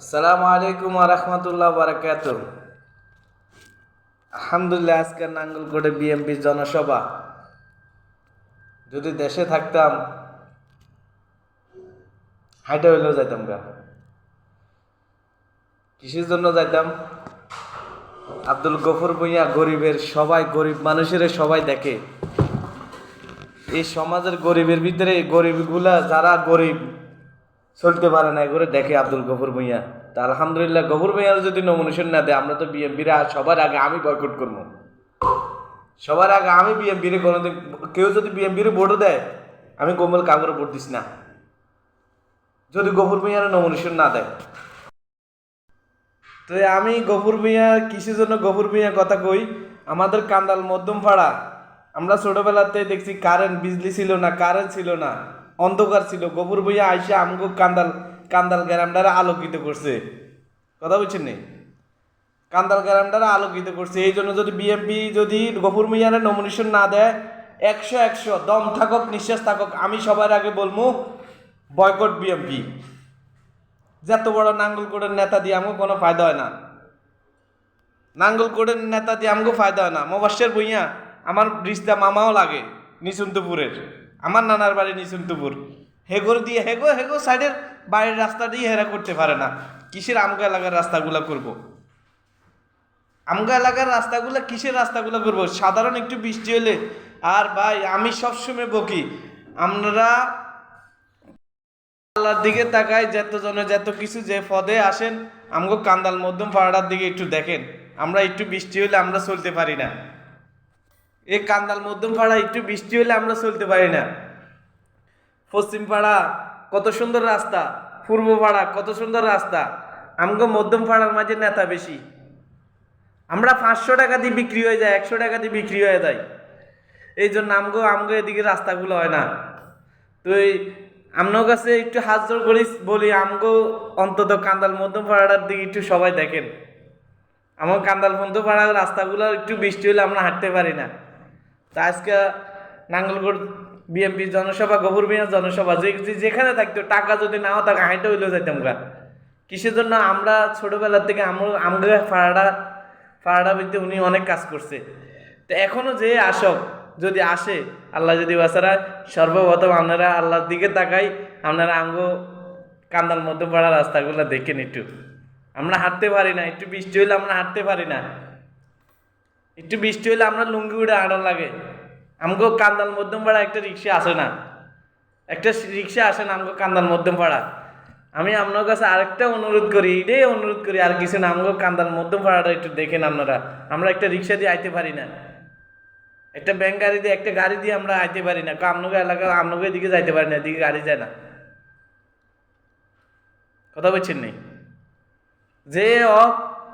আসসালামু আলাইকুম রহমতুল্লাহ বারাকাত আলহামদুলিল্লাহ, আজকে নাঙ্গলকোটে বিএমপির জনসভা। যদি দেশে থাকতাম, হাইটে হইলেও যাইতাম গা। কিসের জন্য যাইতাম? আব্দুল গফুর ভুঁইয়া গরিবের সবাই, গরিব মানুষের সবাই দেখে। এই সমাজের গরিবের ভিতরে গরিবগুলা যারা গরিব চলতে পারে না করে দেখে আব্দুল গফুর ভুঁইয়া। তা আলহামদুলিল্লাহ গফুর ভুঁইয়ার যদি নমিনেশন না দেয়, আমরা তো বিএমপিরা সবার আগে আমি বয়কট করব। সবার আগে আমি বিএমপির কোনোদিন, কেউ যদি বিএমপির ভোটও দেয়, আমি কোমল কাগরে ভোট দিস না। যদি গফুর ভুঁইয়ার নমিনেশন না দেয়। তো আমি গফুর মিয়া কিসের জন্য গফুর মিয়া কথা কই? আমাদের কান্দাল মধ্যম পাড়া আমরা ছোটবেলাতে দেখছি কারেন্ট বিজলি ছিল না কারেন্ট ছিল না। অন্ধকার ছিল, গফুর মিয়া আইসা আমগো কান্দাল কান্দাল গ্রামটারে আলোকিত করছে। কথা বুঝছেন নি? কান্দাল গ্রামটারে আলোকিত করছে। এই জন্য যদি বিএমপি যদি গফুর মিয়ারে নমিনেশন না দেয়, একশো একশো, দম থাকক, নিঃশ্বাস থাকক, আমি সবার আগে বলব বয়কট বিএমপি যত বড় নাঙ্গলকোটের নেতা দিয়ে আমাকে কোনো ফায়দা হয় না। নাঙ্গলকোটের নেতা দিয়ে আমাকে ফায়দা হয় না। মোবাসের বইয়া আমার রিস্তা মামাও লাগে, নিসুন্তপুরের। আমার নানার বাড়ি নিসুন্তপুর হেগোর দিয়ে হেগো হেগো সাইডের বাড়ির রাস্তা দিয়ে হেরা করতে পারে না। কিসের আমগা এলাকার রাস্তাগুলা করব। আমগা এলাকার রাস্তাগুলা কিসের রাস্তাগুলো করব? সাধারণ একটু বৃষ্টি হলে? আর ভাই, আমি সবসময় বকি, আমরা আল্লাহর দিকে তাকাই যত জনে যত কিছু যে পদে আসেন, আমগো কান্দাল মধ্যম পাড়ার দিকে একটু দেখেন। আমরা একটু বৃষ্টি হলে আমরা চলতে পারি না। এই কান্দাল মধ্যম পাড়া, একটু বৃষ্টি হলে আমরা চলতে পারি না। পশ্চিম পাড়া, কত সুন্দর রাস্তা। পূর্ব পাড়া, কত সুন্দর রাস্তা। আমগো মধ্যম পাড়ার মাঝে নেতা বেশি। আমরা পাঁচশো টাকা দিয়ে বিক্রি হয়ে যায়, একশো টাকা দিয়ে বিক্রি হয়ে যায়। এই জন্য আমগো আমগো এদিকে রাস্তাগুলো হয় না। তো এই আপনার কাছে একটু হাত জোর করি, বলি আমগো অন্তত কান্দাল মধ্যম পাড়াটার দিকে একটু সবাই দেখেন। আমার কান্দাল মধ্যম পাড়ার রাস্তাগুলো, একটু বৃষ্টি হলে আমরা হাঁটতে পারি না। তা আজকে নাঙ্গলকোট বিএমপি জনসভা গভুর বিহার জনসভা, যে যেখানে থাকতো, টাকা যদি নাও থাকে, হাঁটে হইলেও যাইতাম গা। কিসের জন্য আমরা ছোটবেলার থেকে আমার আমগো পাড়াটা পাড়াটা বলতে উনি অনেক কাজ করছে। তো এখনও যে আসক, যদি আসে, আল্লাহ যদি বাসারা সর্বপ্রথম আপনারা আল্লাহর দিকে তাকাই, আপনারা আমগো কান্দার মধ্যে পড়া রাস্তাগুলো দেখেন একটু। আমরা হাঁটতে পারি না, একটু বৃষ্টি হইলে আমরা হাঁটতে পারি না। একটু বৃষ্টি হইলে আমরা লুঙ্গি উড়ে আড়ন লাগে। আমগো কান্দাল মধ্যম পাড়া একটা রিক্সা আসে না। একটা রিক্সা আসে না আমগো কান্দাল মধ্যম পাড়া আমি আপনার কাছে আরেকটা অনুরোধ করি, এটাই অনুরোধ করি, আর কিছু না, আমগো কান্দাল মধ্যম পাড়াটা একটু দেখেন আপনারা। আমরা একটা রিক্সা দিয়ে আইতে পারি না। একটা ব্যাংক গাড়ি দিয়ে, একটা গাড়ি দিয়ে আমরা আইতে পারি না। আমনগর এলাকা আমনগর এদিকে যাইতে পারি না, এদিকে গাড়ি যায় না। কথা বলছেন নেই যে অ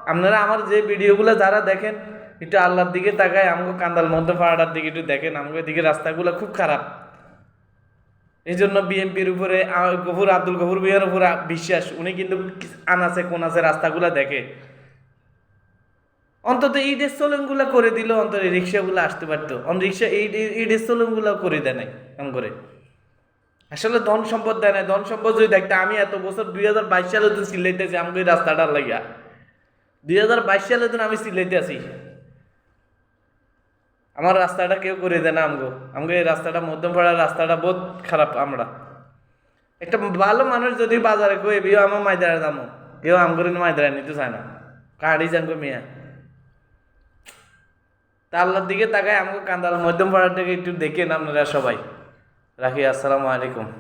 আপনারা আমার যে ভিডিওগুলো যারা দেখেন, একটু আল্লাহর দিকে তাকায় আমাকে কান্দাল মধ্য পাড়াটার দিকে একটু দেখেন আমাকে দিকে রাস্তাগুলো খুব খারাপ। এই জন্য বিএনপির উপরে গফুর আব্দুল গফুর বিহার উপর বিশ্বাস, উনি কিন্তু কি- আনাচে কোনাচে রাস্তাগুলো দেখে। অন্তত ঈদের সোলনগুলো করে দিল অন্তত রিক্সাগুলো আসতে পারতো। অন রিক্সা, এই ঈদের সোলনগুলো করে দেয় নাই, এমন করে। আসলে ধন সম্পদ দেয় নাই, ধন সম্পদ যদি দেখতে, আমি এত বছর দুই হাজার বাইশ সালে তো সিলাইতেছি আমাকে এই রাস্তাটার লাগিয়া। দুই হাজার বাইশ সালে তো আমি সিলাইতে আছি। আমার রাস্তাটা কেউ করে দেয় না আমগো। আমগো এই রাস্তাটা মধ্যম পাড়ার রাস্তাটা বহুত খারাপ আমরা। একটা ভালো মানুষ যদি বাজারে কই বিও আমার মাইদারা দামো। কেউ আমগরে মাইদারা নিতে চায় না। কাহাড়ি যাঙ্গো মিয়া। তা আল্লাহর দিকে তাকায় আমাকে কান্দাল। মধ্যম পাড়ার থেকে একটু দেখেন আপনারা সবাই। রাখি, আসসালামু আলাইকুম।